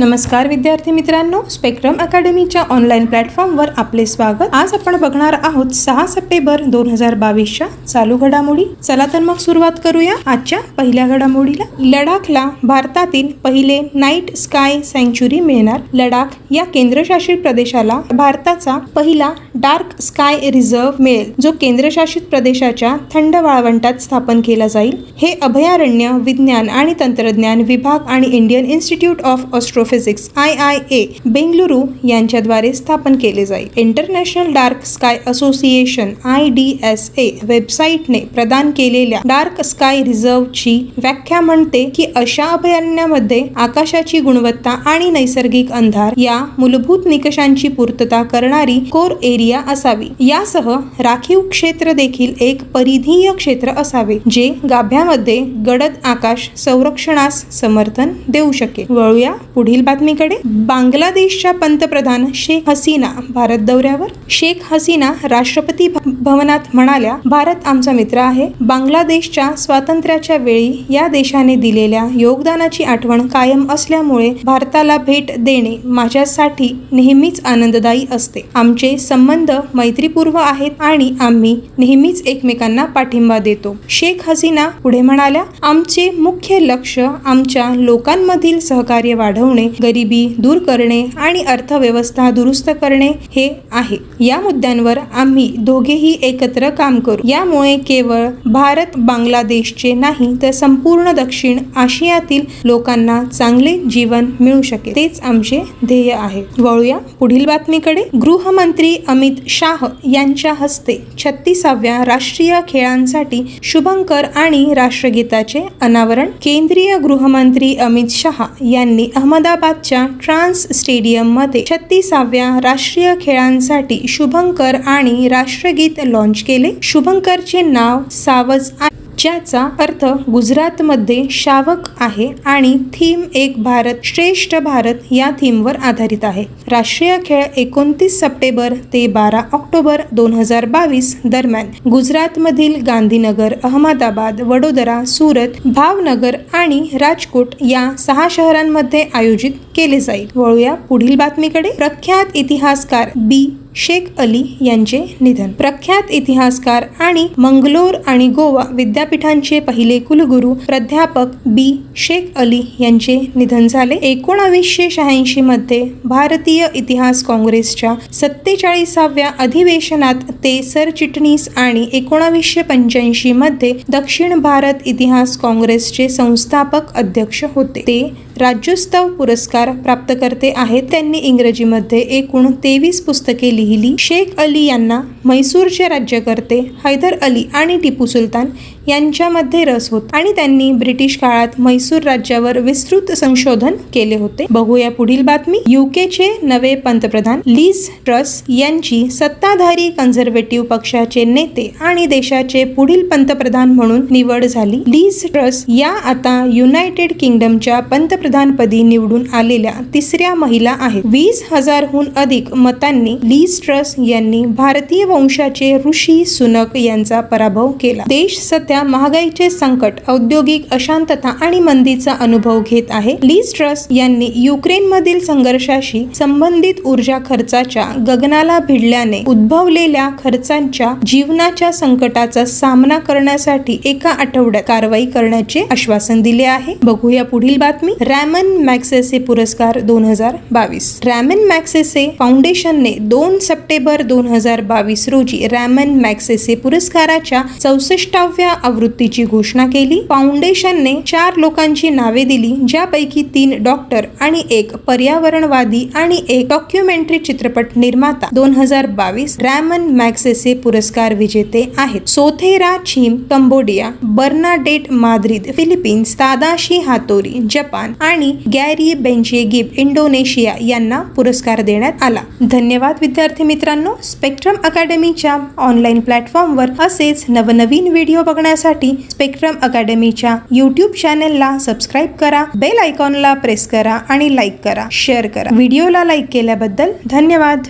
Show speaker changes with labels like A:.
A: नमस्कार विद्यार्थी मित्रांनो स्पेक्ट्रम अकॅडमीच्या ऑनलाईन प्लॅटफॉर्मवर आपले स्वागत. आज आपण बघणार आहोत सहा सप्टेंबर दोन हजार बावीसच्या चालू घडामोडी. चला तर मग सुरुवात करूया. आजच्या पहिल्या घडामोडीला लडाखला भारतातील पहिले नाईट स्काय सँच्युरी मिळणार. लडाख या केंद्रशासित प्रदेशाला भारताचा पहिला डार्क स्काय रिझर्व्ह मिळेल जो केंद्रशासित प्रदेशाच्या थंड वाळवंटात स्थापन केला जाईल. हे अभयारण्य विज्ञान आणि तंत्रज्ञान विभाग आणि Indian institute of astrophysics I I A Bengaluru यांच्याद्वारे स्थापन केले जाईल. International dark sky association I D S A वेबसाईटने प्रदान केलेल्या डार्क स्काय रिझर्व्हची व्याख्या म्हणते की अशा अभयारण्यामध्ये आकाशाची गुणवत्ता आणि नैसर्गिक अंधार या मूलभूत निकषांची पूर्तता करणारी कोर एरिया असावी. यासह राखीव क्षेत्र देखील एक परिधीय क्षेत्र असावे जे गाभ्यामध्ये गडद आकाश संरक्षणास समर्थन देऊ शकेल. वळूया पुढील बातमीकडे. बांगलादेशच्या पंतप्रधान शेख हसीना भारत दौऱ्यावर. शेख हसीना राष्ट्रपती भ- भवनात म्हणाल्या भारत आमचा मित्र आहे. बांगलादेशच्या स्वातंत्र्याच्या वेळी या देशाने दिलेल्या योगदानाची आठवण कायम असल्यामुळे भारताला भेट देणे माझ्यासाठी नेहमीच आनंददायी असते. आमचे संबंध मैत्रीपूर्व आहेत आणि आम्ही नेहमीच एकमेकांना पाठिंबा देतो. शेख हसीना पुढे म्हणाल्या आमचे मुख्य लक्ष आमच्या लोकांमधील सहकार्य वाढवणे गरिबी दूर करणे आणि अर्थव्यवस्था दुरुस्त करणे हे आहे. या मुद्द्यांवर आम्ही दोघेही एकत्र काम करू. यामुळे केवळ भारत बांगलादेशचे नाही तर संपूर्ण दक्षिण आशियातील लोकांना चांगले जीवन मिळू शकेल. तेच आमचे ध्येय आहे. वळूया पुढील बातमीकडे. गृहमंत्री अमित शाह यांच्या हस्ते छत्तीसाव्या राष्ट्रीय खेळांसाठी शुभंकर आणि राष्ट्रगीताचे अनावरण. केंद्रीय गृहमंत्री अमित शहा यांनी अहमदाबादच्या ट्रान्स स्टेडियममध्ये छत्तीसाव्या राष्ट्रीय खेळांसाठी शुभंकर आणि राष्ट्रगीत लॉन्च केले. शुभंकरचे नाव सावज आ ज्याचा अर्थ गुजरातमध्ये शावक आहे आणि थीम एक भारत श्रेष्ठ भारत या थीमवर आधारित आहे. राष्ट्रीय खेळ एकोणतीस सप्टेंबर ते बारा ऑक्टोबर दोन हजार बावीस दरम्यान गुजरातमधील गांधीनगर अहमदाबाद वडोदरा सुरत भावनगर आणि राजकोट या सहा शहरांमध्ये आयोजित केले जाईल. वळूया पुढील बातमीकडे. प्रख्यात इतिहासकार बी. शेख अली यांचे निधन. प्रख्यात इतिहासकार आणि मंगलोर आणि गोवा विद्यापीठांचे पहिले कुलगुरू प्राध्यापक बी. शेख अली यांचे निधन झाले. एकोणावीसशे शहाऐंशी मध्ये भारतीय इतिहास काँग्रेसच्या सत्तेचाळीसाव्या अधिवेशनात ते सरचिटणीस आणि एकोणावीसशे पंच्याऐंशी मध्ये दक्षिण भारत इतिहास काँग्रेसचे संस्थापक अध्यक्ष होते. ते राज्योत्सव पुरस्कार प्राप्तकर्ते आहेत. त्यांनी इंग्रजीमध्ये एकूण तेवीस पुस्तके लिहिली. शेख अली यांना म्हैसूरचे राज्यकर्ते हैदर अली आणि टिपू सुलतान यांच्यामध्ये रस होता. आणि त्यांनी ब्रिटिश काळात म्हैसूर राज्यावर विस्तृत संशोधन केले होते. बघूया पुढील बातमी. युकेचे नवे पंतप्रधान लीज ट्रस यांची सत्ताधारी कन्झर्वेटिव्ह पक्षाचे नेते आणि देशाचे पुढील पंतप्रधान म्हणून निवड झाली. लीज ट्रस या आता युनायटेड किंगडमच्या पंतप्रधानपदी निवडून आलेल्या तिसऱ्या महिला आहेत. वीस हजारहून अधिक मतांनी लीज ट्रस यांनी भारतीय वंशाचे ऋषी सुनक यांचा पराभव केला. देश वाढत्या महागाईचे संकट औद्योगिक अशांतता आणि मंदीचा अनुभव घेत आहे. लीज ट्रस्ट यांनी युक्रेनमधील संघर्षाशी संबंधित ऊर्जा खर्चाच्या गगनाला भिडल्याने उद्भवलेल्या खर्चांच्या जीवनाच्या संकटाचा सामना करण्यासाठी एका आठवड्यात कारवाई करण्याचे आश्वासन दिले आहे. बघूया पुढील बातमी. रॅमन मॅक्सेसे पुरस्कार दोन हजार बावीस. रॅमन मॅक्सेसे फाउंडेशनने दोन सप्टेंबर दोन हजार बावीस रोजी रॅमन मॅक्सेसे पुरस्काराच्या चौसष्टाव्या आवृत्तीची घोषणा केली. फाउंडेशनने चार लोकांची नावे दिली ज्यापैकी तीन डॉक्टर आणि एक पर्यावरणवादी आणि एक डॉक्युमेंटरी चित्रपट निर्माता. दोन हजार बावीस रॅमन मॅक्सेसे पुरस्कार विजेते आहेत. Sotheara Chhim Cambodia Bernadette Madrid Philippines Tadashi Hattori Japan आणि गॅरी बेंचेगिब इंडोनेशिया यांना पुरस्कार देण्यात आला. धन्यवाद विद्यार्थी मित्रांनो. स्पेक्ट्रम अकॅडमीच्या ऑनलाईन प्लॅटफॉर्मवर असेच नवनवीन व्हिडिओ बघण्यासाठी स्पेक्ट्रम अकॅडमीच्या यूट्यूब चॅनेलला सबस्क्राईब करा बेल आयकॉनला प्रेस करा आणि लाईक करा शेअर करा. व्हिडिओला लाईक केल्याबद्दल धन्यवाद.